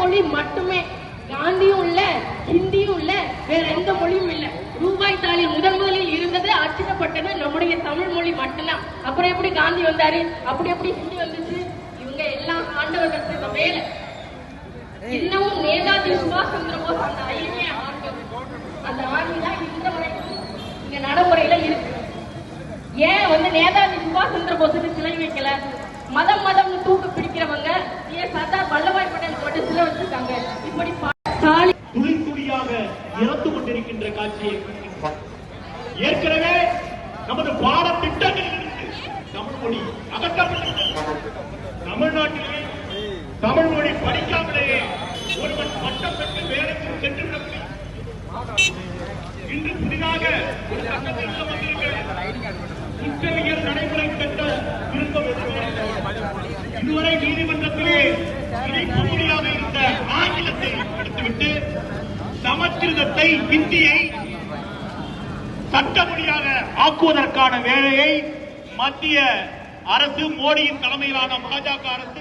மொழி மட்டுமே. காந்தியும் இல்ல ஹிந்தியும் இல்ல வேற எந்த மொழியும் இல்ல. ரூபாய் தாளில் முதன் முதலில் இருந்தது அச்சிடப்பட்டது நம்முடைய தமிழ் மொழி மட்டும்தான். அப்புறம் எப்படி காந்தி வந்தாரு? அப்படி எப்படி ஹிந்தி வந்துச்சு? இவங்க எல்லாம் ஆண்டவர்கள் செய்த வேலை இன்னமும் நேதாஜி சுபாஷ் சந்திர போஸ் அந்த ஐயமே அந்த ஆணி தான் இந்த வரைக்கும் இங்க நடைமுறையில இருக்கு. ஏன் வந்து நேதாஜி சுபாஷ் சந்திர போஸுக்கு சிலை வைக்கல? மதம் மதம் தூக்கு பிடி ஏன் சர்தார் வல்லபாய் பட்டேல் மட்டும் சிலை வச்சிருக்காங்க இப்படி துளி துளியாக இறந்து கொண்டிருக்கின்ற காட்சியை ஏற்கனவே நமது பாடத்திட்டங்களில் இருந்து தமிழ் மொழி அகற்றப்பட்டிருக்கிறது தமிழ்நாட்டிலே தமிழ் மொழி படிக்காமலேயே ஒருவன் பட்டம் பெற்று வேலைக்கு சென்று விட முடியும் இன்று புதிதாக ஒரு சட்டத்திற்கு வந்திருக்கிறது. குற்றவியல் நடைமுறை பெற்ற விருப்பம் இதுவரை நீதிமன்றத்திலே இணைக்க முடியாத இருந்த ஆங்கிலத்தை சமஸ்கிருதத்தை ஹிந்தியை சட்டமொழியாக ஆக்குவதற்கான வேலையை மத்திய அரசு மோடியின் தலைமையிலான பாஜக அரசு